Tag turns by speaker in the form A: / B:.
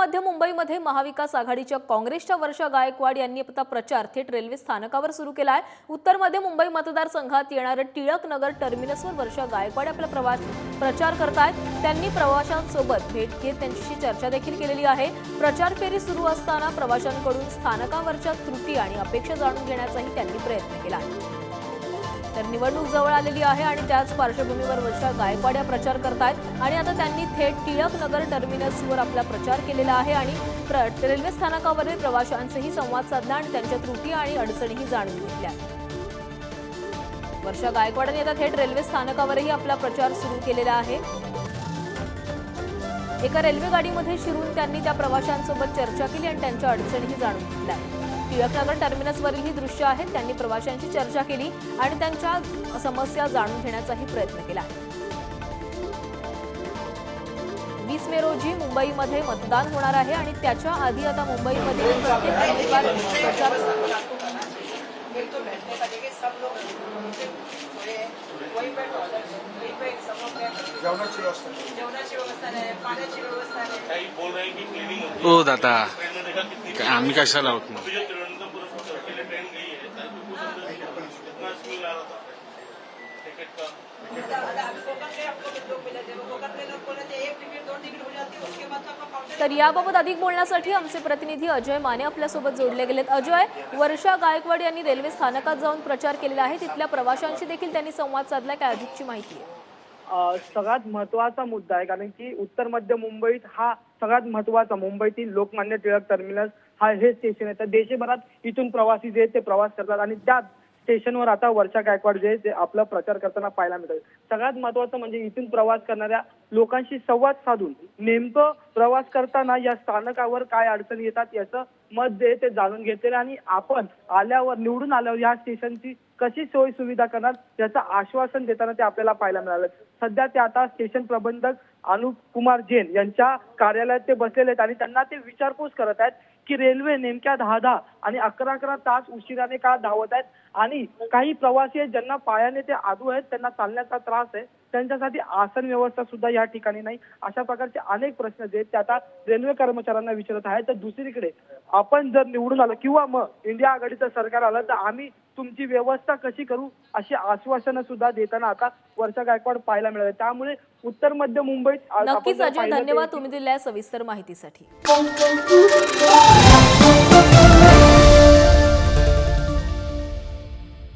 A: मध्य मुंबईमध्ये महाविकास आघाडीच्या काँग्रेसच्या वर्षा गायकवाड यांनी आता प्रचार थेट रेल्वे स्थानकावर सुरू केला आहे. उत्तर मध्य मुंबई मतदारसंघात येणारं टिळक नगर टर्मिनसवर वर्षा गायकवाड आपला प्रवास प्रचार करतायत. त्यांनी प्रवाशांसोबत भेट घेत त्यांच्याशी चर्चा देखील केलेली आहे. प्रचार फेरी सुरू असताना प्रवाशांकडून स्थानकावरच्या त्रुटी आणि अपेक्षा जाणून घेण्याचाही त्यांनी प्रयत्न केला आहे. तर निवडणूक जवळ आलेली आहे आणि त्याच पार्श्वभूमीवर वर्षा गायकवाड या प्रचार करतायत. आणि आता त्यांनी थेट टिळक नगर टर्मिनसवर आपला प्रचार केलेला आहे आणि प्र- रेल्वे स्थानकावरील प्रवाशांचाही संवाद साधला आणि त्यांच्या त्रुटी आणि अडचणीही जाणून घेतल्या. वर्षा गायकवाडांनी आता थेट रेल्वे स्थानकावरही आपला प्रचार सुरू केलेला आहे. एका रेल्वे गाडीमध्ये शिरून त्यांनी त्या प्रवाशांसोबत चर्चा केली आणि त्यांच्या अडचणीही जाणून घेतल्या. टिळकनगर टर्मिनसवरील ही दृश्य आहेत त्यांनी प्रवाशांची चर्चा केली आणि त्यांच्या समस्या जाणून घेण्याचाही प्रयत्न केला. वीस मे रोजी मुंबईमध्ये मतदान होणार आहे आणि त्याच्या आधी आता मुंबईमध्ये प्रत्येक उमेदवार प्रचार
B: एक तो बैठने
A: तर याबाबत अधिक बोलण्यासाठी आमचे प्रतिनिधी अजय माने आपल्यासोबत जोडले गेलेत. अजय वर्षा गायकवाड यांनी रेल्वे स्थानकात जाऊन प्रचार केलेला आहे. तिथल्या प्रवाशांशी देखील त्यांनी संवाद साधला काय अधिकची माहिती आहे?
C: सगळ्यात महत्त्वाचा मुद्दा आहे कारण की उत्तर मध्य मुंबईत हा सगळ्यात महत्त्वाचा मुंबईतील लोकमान्य टिळक टर्मिनस हा हे स्टेशन आहे. तर देशभरात इथून प्रवासी जे आहेत ते प्रवास करतात आणि त्या स्टेशनवर आता वर्षा गायकवाड जे आहे ते आपला प्रचार करताना पाहायला मिळतात सगळ्यात महत्वाचं म्हणजे इथून प्रवास करणाऱ्या लोकांशी संवाद साधून नेमकं प्रवास करताना या स्थानकावर काय अडचणी येतात याचं मत जे ते जाणून घेतलेलं आणि आपण आल्यावर निवडून आल्यावर या स्टेशनची कशी सोय सुविधा करणार याचं आश्वासन देताना ते आपल्याला पाहायला मिळालं. सध्या ते आता स्टेशन प्रबंधक अनुप कुमार जैन यांच्या कार्यालयात ते बसलेले आहेत आणि त्यांना ते विचारपूस करत आहेत. की रेल्वे नेमक्या दहा दहा आणि अकरा अकरा तास उशिराने का धावत आहेत? आणि काही प्रवासी आहेत ज्यांना पायाने ते आदू आहेत त्यांना चालण्याचा त्रास आहे. त्यांच्यासाठी आसन व्यवस्था सुद्धा या ठिकाणी नाही. अशा प्रकारचे अनेक प्रश्न जे आहेत ते आता रेल्वे कर्मचाऱ्यांना विचारत आहेत. तर दुसरीकडे आपण जर निवडून आलं किंवा मग इंडिया आघाडीचं सरकार आलं तर आम्ही तुमची व्यवस्था कशी करू अशी आश्वासनं सुद्धा देताना आता वर्षा गायकवाड पाहायला मिळाले. त्यामुळे उत्तर मध्य मुंबईत
A: नक्कीच अजय धन्यवाद तुम्ही दिलेल्या सविस्तर माहितीसाठी. Whoa!